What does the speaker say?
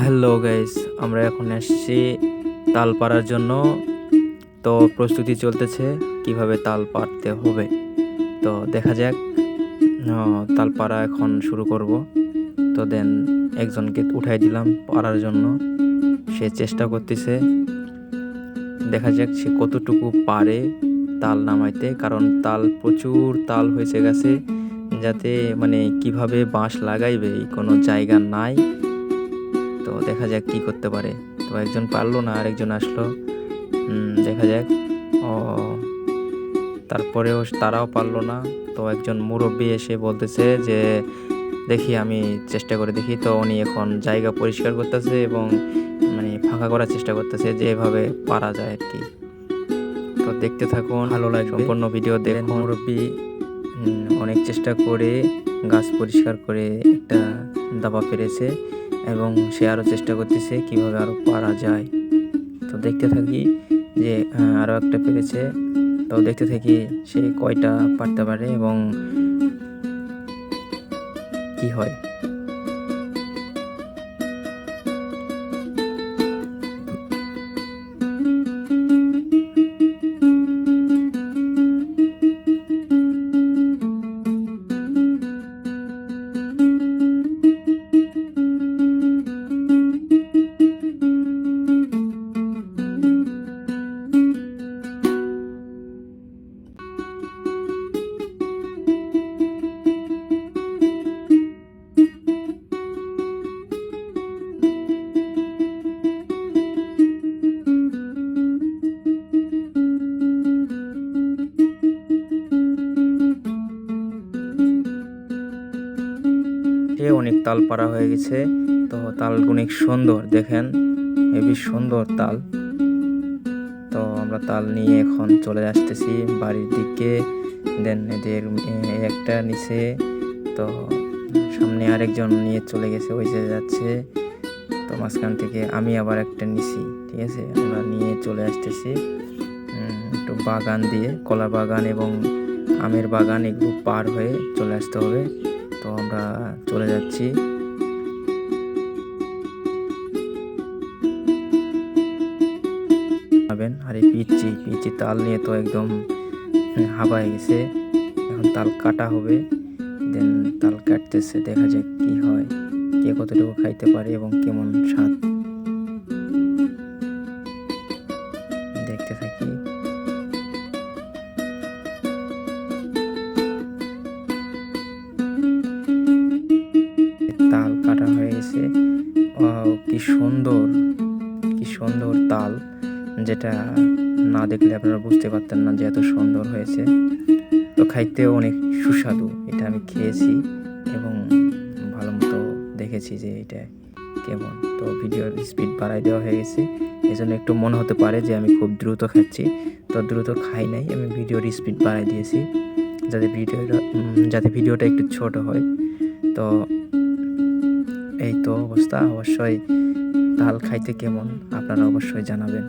Hello guys আমরা এখন এসেছি তাল পাড়ার জন্য। তো প্রস্তুতি চলতেছে কীভাবে তাল পাড়তে হবে। তো দেখা যাক তাল পাড়া এখন শুরু করব। তো দেন একজনকে উঠাই দিলাম পাড়ার জন্য। সে চেষ্টা করতেছে। দেখা যাক সে কতটুকু পারে তাল নামাইতে, কারণ তাল প্রচুর তাল হয়েছে গেছে। যাতে মানে কীভাবে বাঁশ লাগাইবে কোনো জায়গা নাই। তো দেখা যাক কি করতে পারে। তো একজন পারল না আরেকজন আসলো। দেখা যাক। ও তারপরেও তারাও পারল না। তো একজন মুরব্বী এসে বলতেছে যে দেখি আমি চেষ্টা করে দেখি। তো উনি এখন জায়গা পরিষ্কার করতেছে এবং মানে ফাঁকা করার চেষ্টা করতেছে যে এভাবে পারা যায় আর কি তো দেখতে থাকুন ভালো লাগবে। সম্পূর্ণ ভিডিও দেখুন। মুরব্বী অনেক চেষ্টা করে গাছ পরিষ্কার করে একটা দাবা পেরেছে। এবং সে আরও চেষ্টা করতেছে কীভাবে আরও পারা যায়। তো দেখতে থাকি যে আরও একটা পেরেছে। তো দেখতে থাকি সে কয়টা পারতে পারে এবং কি হয়। সে অনেক তাল পাড়া হয়ে গেছে। তো তাল অনেক সুন্দর, দেখেন। হেবি সুন্দর তাল। তো আমরা তাল নিয়ে এখন চলে আসতেছি বাড়ির দিকে। দেন এদের একটা নিচে। তো সামনে আরেকজন নিয়ে চলে গেছে, ওই যে যাচ্ছে। তো মাঝখান থেকে আমি আবার একটা নিছি, ঠিক আছে? আমরা নিয়ে চলে আসতেছি। একটু বাগান দিয়ে, কলা বাগান এবং আমের বাগান এগুলো পার হয়ে চলে আসতে হবে। তো আমরা চলে যাচ্ছি। আর এই পিচ্ছি পিচ্ছি তাল নিয়ে তো একদম হাবায় গেছে। এখন তাল কাটা হবে। দেন তাল কাটতেছে, দেখা যাক কি হয়, কে কতটুকু খাইতে পারে এবং কেমন স্বাদ। হয়ে কি সুন্দর কি সুন্দর তাল, যেটা না দেখলে আপনারা বুঝতে পারতেন না যে এত সুন্দর হয়েছে। তো খাইতেও অনেক সুস্বাদু, এটা আমি খেয়েছি এবং ভালো মতো দেখেছি যে এটা কেমন। তো ভিডিওর স্পিড বাড়াই দেওয়া হয়ে গেছে এই জন্য একটু মনে হতে পারে যে আমি খুব দ্রুত খাচ্ছি। তো দ্রুত খাই নাই, আমি ভিডিওর স্পিড বাড়াই দিয়েছি, যাতে ভিডিওটা যাতে ভিডিওটা একটু ছোট হয়। তো এই তো অবস্থা। অবশ্যই তাল খাইতে কেমন? আপনারা অবশ্যই জানাবেন।